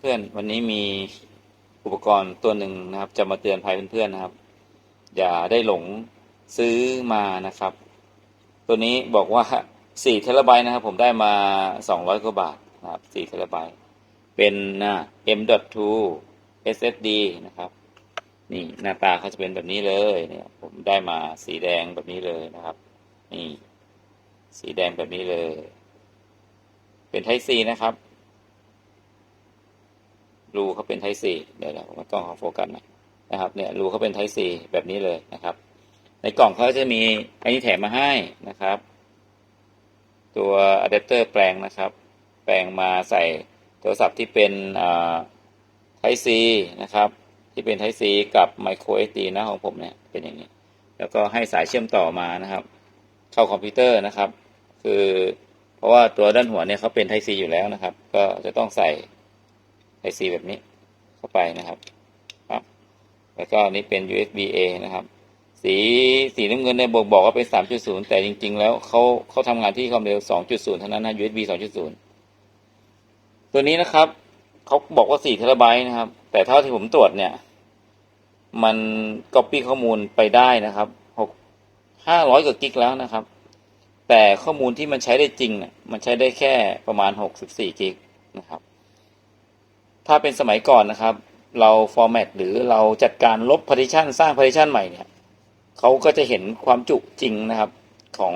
เพื่อนๆ วันนี้มีอุปกรณ์ตัวหนึ่งนะครับ จะมาเตือนภัยเพื่อนๆนะครับ อย่าได้หลงซื้อมานะครับ ตัวนี้บอกว่า4เทราไบต์นะครับ ผมได้มา 200 กว่าบาทนะครับ4เทราไบต์เป็นนะ M.2 SSD นะครับ นี่หน้าตาเขาจะเป็นแบบนี้เลยเนี่ย ผมได้มาสีแดงแบบนี้เลยนะครับ นี่ สีแดงแบบนี้เลย เป็น Type C นะครับ รูเขาเป็น Type C เดี๋ยวเราต้องขอโฟกัสหน่อยนะครับเนี่ยรูเขาเป็น Type C แบบนี้เลยนะครับ ในกล่องเขาจะมีอันนี้แถมมาให้นะครับ ตัวอะแดปเตอร์แปลงนะครับ แปลงมาใส่โทรศัพท์ที่เป็นไทซีนะครับที่เป็นไทซีกับ micro SD นะของผมเนี่ยเป็นอย่างนี้ แล้วก็ให้สายเชื่อมต่อมานะครับ เข้าคอมพิวเตอร์นะครับ คือเพราะว่าตัวด้านหัวเนี่ยเขาเป็นไทซีอยู่แล้วนะครับ ก็จะต้องใส่ ไทซีแบบนี้เข้าไปนะครับครับ แล้วก็นี่เป็น USB A นะครับ สีสีน้ำเงินเนี่ยบอกบอกว่าเป็น 3.0 แต่จริง ๆ แล้วเขาเขาทำงานที่ความเร็ว 2.0 เท่านั้นนะ USB 2.0 ตัวนี้นะครับเขาบอกว่า4เทราไบต์นะครับ แต่เท่าที่ผมตรวจเนี่ย มัน Copy ข้อมูลไปได้นะครับ6 500กว่ากิกแล้วนะครับแต่ข้อมูลที่มันใช้ได้จริงเนี่ยมันใช้ได้แค่ประมาณ 64 กิกนะครับ ถ้าเป็นสมัยก่อนนะครับ เราฟอร์แมตหรือเราจัดการลบ partition สร้าง partition ใหม่เนี่ยเขาก็จะเห็นความจุจริงนะครับของ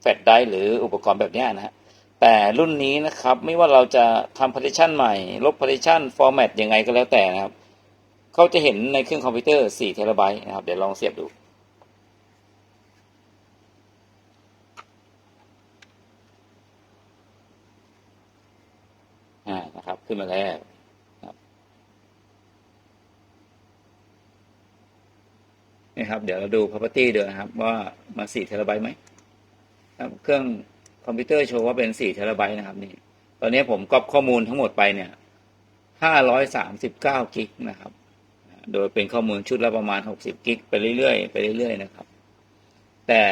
แฟลชไดร์หรืออุปกรณ์แบบนี้นะฮะแต่รุ่นนี้นะครับไม่ว่าเราจะทำ partition ใหม่ลบ partition format ยังไงก็แล้วแต่นะครับเขาจะเห็นในเครื่องคอมพิวเตอร์4เทราไบต์นะครับ เดี๋ยวลองเสียบดู อ่า นะครับ ขึ้นมาแล้วนี่ครับ เดี๋ยวเราดู property ดูนะครับ ว่ามา4เทราไบต์ไหมครับเครื่องคอมพิวเตอร์โชว์ว่าเป็น4เทราไบต์นะครับนี่ ตอนนี้ผมก๊อปข้อมูลทั้งหมดไปเนี่ย539กิกนะครับ โดยเป็นข้อมูลชุดละประมาณ60กิกไปเรื่อยๆไปเรื่อยๆนะครับ แต่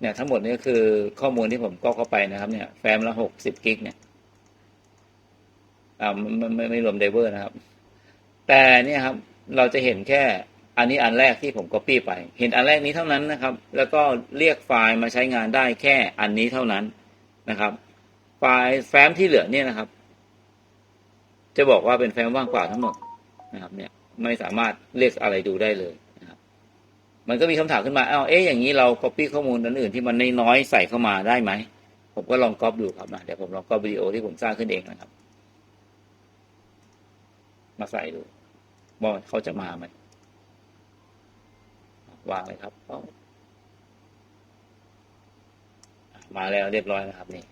เนี่ยทั้งหมดนี้คือข้อมูลที่ผมก๊อปเข้าไปนะครับ เนี่ย แฟ้มละ60กิกเนี่ย อ่าไม่ไม่ไม่รวมไดเวอร์นะครับ แต่เนี่ยครับ เราจะเห็นแค่อันนี้อันแรกที่ผม copy ไป เห็นอันแรกนี้เท่านั้นนะครับ แล้วก็เรียกไฟล์มาใช้งานได้แค่อันนี้เท่านั้นนะครับ ไฟล์แฟ้มที่เหลือเนี่ยนะครับ จะบอกว่าเป็นแฟ้มว่างเปล่าทั้งหมดนะครับ เนี่ยไม่สามารถเรียกอะไรดูได้เลยนะครับ มันก็มีคำถามขึ้นมาอ้าวเอ๊ะอย่างนี้เรา copy ข้อมูลอันอื่นที่มันน้อยๆใส่เข้ามาได้ไหมผมก็ลองก๊อปดูครับนะเดี๋ยวผมลองก๊อปวิดีโอที่ผมสร้างขึ้นเองนะครับ มาใส่ดูว่าเขาจะมาไหมวางเลยครับมาแล้วเรียบร้อยนะครับนี่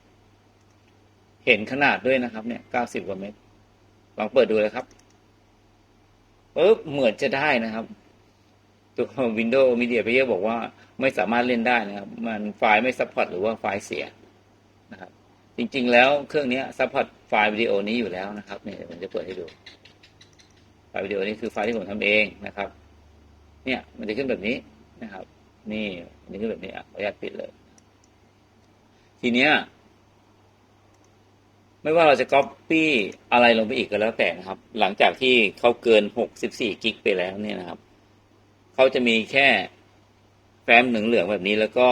เห็นขนาดด้วยนะครับ เนี่ยเก้าสิบกว่าเมตรลองเปิดดูเลยครับปึ๊บเหมือนจะได้นะครับ ตัว Windows Media Player บอกว่าไม่สามารถเล่นได้นะครับ มันไฟล์ไม่ซัพพอร์ตหรือว่าไฟล์เสียนะครับ จริง ๆ แล้วเครื่องนี้ซัพพอร์ตไฟล์วิดีโอนี้อยู่แล้วนะครับเนี่ยผมจะเปิดให้ดู ไฟล์วิดีโอนี้คือไฟล์ที่ผมทำเองนะครับ เนี่ยมันจะขึ้นแบบนี้นะครับ นี่มันจะขึ้นแบบนี้อะขออนุญาตปิดเลย ทีเนี้ยไม่ว่าเราจะก๊อปปี้อะไรลงไปอีกก็แล้วแต่นะครับ หลังจากที่เขาเกิน 64 กิกไปแล้วเนี่ยนะครับ เขาจะมีแค่แฟ้มหนึ่งเหลืองแบบนี้แล้วก็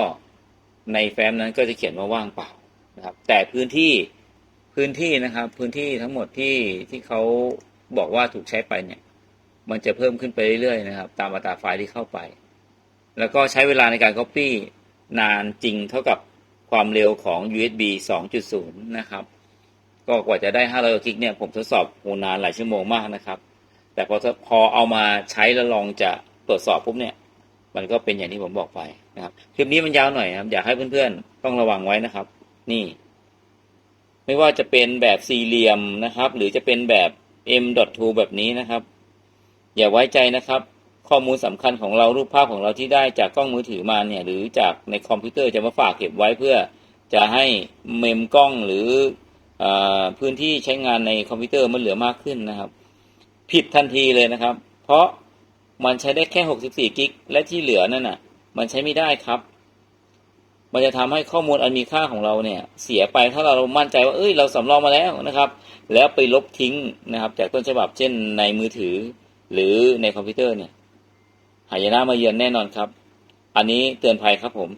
ในแฟ้มนั้นก็จะเขียนว่าว่างเปล่านะครับ แต่พื้นที่พื้นที่นะครับ พื้นที่ทั้งหมดที่ที่เขา บอกว่าถูกใช้ไปเนี่ย มันจะเพิ่มขึ้นไปเรื่อยๆนะครับ ตามอัตราไฟล์ที่เข้าไป แล้วก็ใช้เวลาในการ Copy นานจริงเท่ากับความเร็วของ USB 2.0 นะครับ ก็กว่าจะได้ 500 กิกเนี่ย ผมทดสอบโหนานหลายชั่วโมงมากนะครับ แต่พอพอเอามาใช้แล้วลองจะตรวจสอบปุ๊บเนี่ย มันก็เป็นอย่างที่ผมบอกไปนะครับ คลิปนี้มันยาวหน่อยครับ อยากให้เพื่อนๆ ต้องระวังไว้นะครับ นี่ ไม่ว่าจะเป็นแบบสี่เหลี่ยมนะครับ หรือจะเป็นแบบ M.2 แบบนี้นะครับ อย่าไว้ใจนะครับ ข้อมูลสำคัญของเรารูปภาพของเราที่ได้จากกล้องมือถือมาเนี่ยหรือจากในคอมพิวเตอร์จะมาฝากเก็บไว้เพื่อจะให้เมมกล้องหรืออพื้นที่ใช้งานในคอมพิวเตอร์มันเหลือมากขึ้นนะครับ ผิดทันทีเลยนะครับ เพราะมันใช้ได้แค่ 64 กิก และที่เหลือนั่นน่ะ มันใช้ไม่ได้ครับ มันจะทำให้ข้อมูลอันมีค่าของเราเนี่ยเสียไปถ้าเรามั่นใจว่าเอ้ยเราสำรองมาแล้วนะครับ แล้วไปลบทิ้งนะครับ จากต้นฉบับเช่นในมือถือ หรือในคอมพิวเตอร์เนี่ยหายนะมาเยือนแน่นอนครับ อันนี้เตือนภัยครับผม